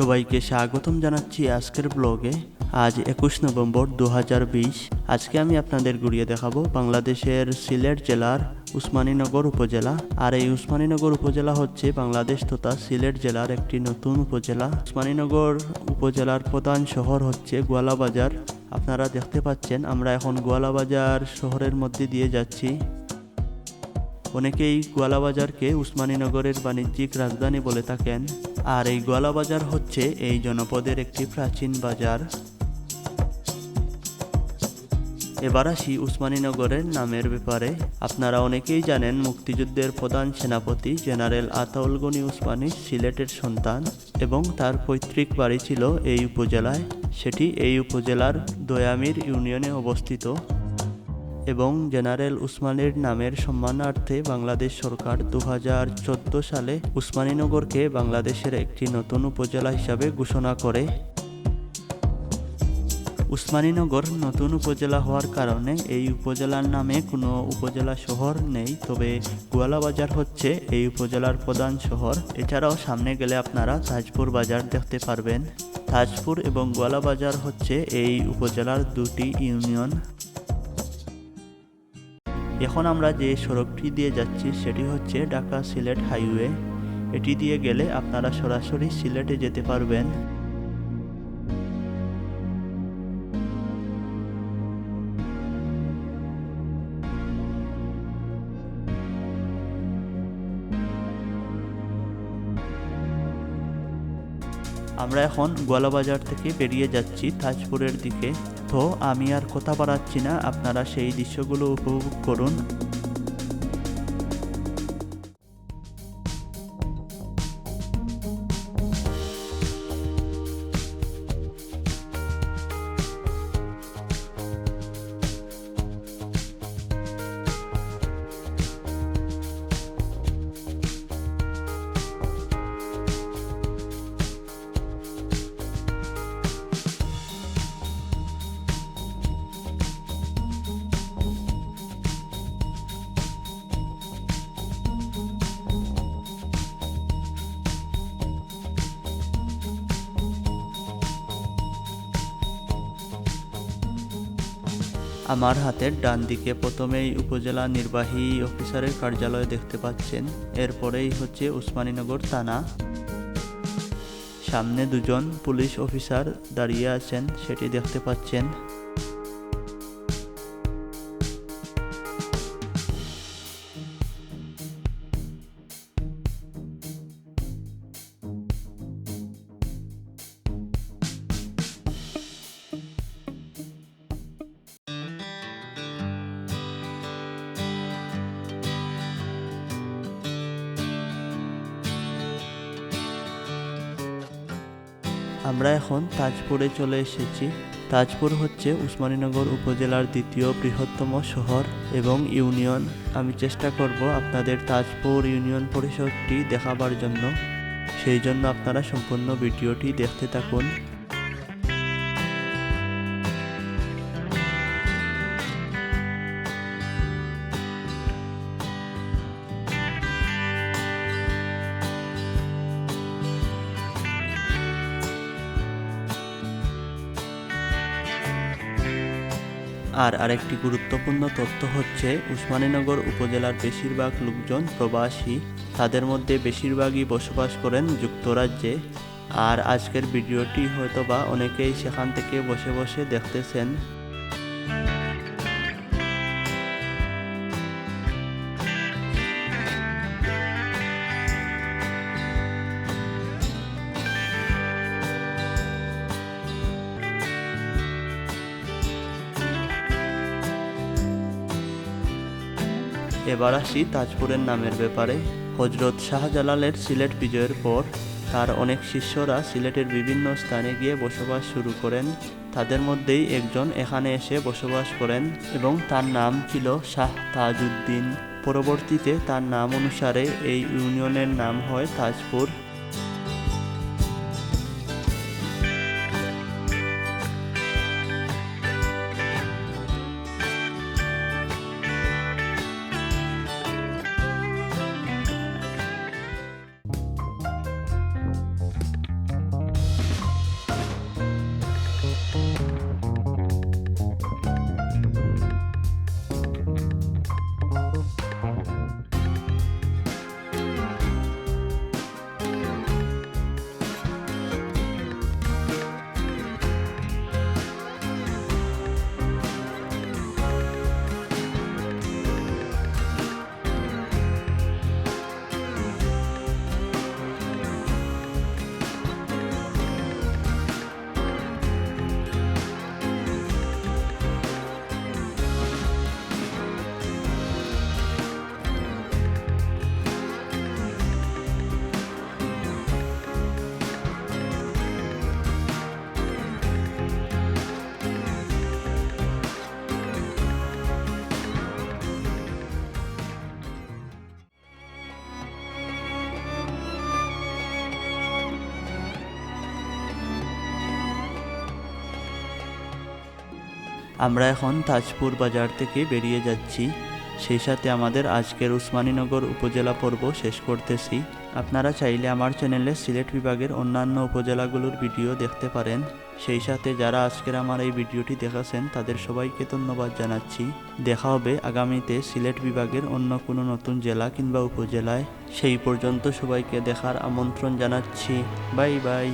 সবাইকে স্বাগতম জানাচ্ছি আজকের ব্লগে। আজ একুশ নভেম্বর দু হাজার বিশ। আজকে আমি আপনাদের ঘুরিয়ে দেখাবো বাংলাদেশের সিলেট জেলার উসমানীনগর উপজেলা। আর এই উসমানীনগর উপজেলা হচ্ছে বাংলাদেশ তথা সিলেট জেলার একটি নতুন উপজেলা। উসমানীনগর উপজেলার প্রধান শহর হচ্ছে গোয়ালাবাজার। আপনারা দেখতে পাচ্ছেন আমরা এখন গোয়ালাবাজার শহরের মধ্যে দিয়ে যাচ্ছি। অনেকেই গোয়ালাবাজারকে উসমানীনগরের বাণিজ্যিক রাজধানী বলে থাকেন। আর এই গোয়ালাবাজার হচ্ছে এই জনপদের একটি প্রাচীন বাজার। এবার আসি উসমানীনগরের নামের ব্যাপারে। আপনারা অনেকেই জানেন মুক্তিযুদ্ধের প্রধান সেনাপতি জেনারেল আতাউল গনি উসমানী সিলেটের সন্তান এবং তার পৈতৃক বাড়ি ছিল এই উপজেলায়। সেটি এই উপজেলার দয়ামির ইউনিয়নে অবস্থিত। এবং জেনারেল উসমানীর নামের সম্মানার্থে বাংলাদেশ সরকার দু হাজার চোদ্দ সালে উসমানীনগরকে বাংলাদেশের একটি নতুন উপজেলা হিসাবে ঘোষণা করে। উসমানীনগর নতুন উপজেলা হওয়ার কারণে এই উপজেলার নামে কোনো উপজেলা শহর নেই, তবে গোয়ালাবাজার হচ্ছে এই উপজেলার প্রধান শহর। এছাড়াও সামনে গেলে আপনারা তাজপুর বাজার দেখতে পারবেন। তাজপুর এবং গোয়ালাবাজার হচ্ছে এই উপজেলার দুটি ইউনিয়ন। এখন আমরা যে সড়কটি দিয়ে যাচ্ছি সেটি হচ্ছে ঢাকা সিলেট হাইওয়ে। এটি দিয়ে গেলে আপনারা সরাসরি সিলেটে যেতে পারবেন। আমরা এখন গোয়ালাবাজার থেকে বেরিয়ে যাচ্ছি তাজপুরের দিকে। তো আমি আর কথা বাড়াচ্ছি না। আপনারা সেই দৃশ্যগুলো উপভোগ করুন। আমার হাতের ডান দিকে প্রথমেই উপজেলা নির্বাহী অফিসারের কার্যালয় দেখতে পাচ্ছেন। এরপরেই হচ্ছে উসমানীনগর থানা। সামনে দুজন পুলিশ অফিসার দাঁড়িয়ে আছেন, সেটি দেখতে পাচ্ছেন। আমরা এখন তাজপুরে চলে এসেছি। তাজপুর হচ্ছে উসমানীনগর উপজেলার দ্বিতীয় বৃহত্তম শহর এবং ইউনিয়ন। আমি চেষ্টা করব আপনাদের তাজপুর ইউনিয়ন পরিষদটি দেখাবার জন্য। সেই জন্য আপনারা সম্পূর্ণ ভিডিওটি দেখতে থাকুন। আর আরেকটি গুরুত্বপূর্ণ তথ্য হচ্ছে, উসমানীনগর উপজেলার বেশিরভাগ লোকজন প্রবাসী। তাদের মধ্যে বেশিরভাগই বসবাস করেন যুক্তরাজ্যে। আর আজকের ভিডিওটি হয়তোবা অনেকেই সেখান থেকে বসে বসে দেখতেছেন। এবার আসি তাজপুরের নামের ব্যাপারে। হজরত শাহজালালের সিলেট বিজয়ের পর তার অনেক শিষ্যরা সিলেটের বিভিন্ন স্থানে গিয়ে বসবাস শুরু করেন। তাদের মধ্যেই একজন এখানে এসে বসবাস করেন এবং তার নাম ছিল শাহ তাজউদ্দিন। পরবর্তীতে তার নাম অনুসারে এই ইউনিয়নের নাম হয় তাজপুর। আমরা এখন তাজপুর বাজার থেকে বেরিয়ে যাচ্ছি। সেই সাথে আমাদের আজকের উসমানীনগর উপজেলা পর্ব শেষ করতেছি। আপনারা চাইলে আমার চ্যানেলে সিলেট বিভাগের অন্যান্য উপজেলাগুলোর ভিডিও দেখতে পারেন। সেই সাথে যারা আজকের আমার এই ভিডিওটি দেখাছেন, তাদের সবাইকে ধন্যবাদ জানাচ্ছি। দেখা হবে আগামীতে সিলেট বিভাগের অন্য কোনো নতুন জেলা কিংবা উপজেলায়। সেই পর্যন্ত সবাইকে দেখার আমন্ত্রণ জানাচ্ছি। Bye bye.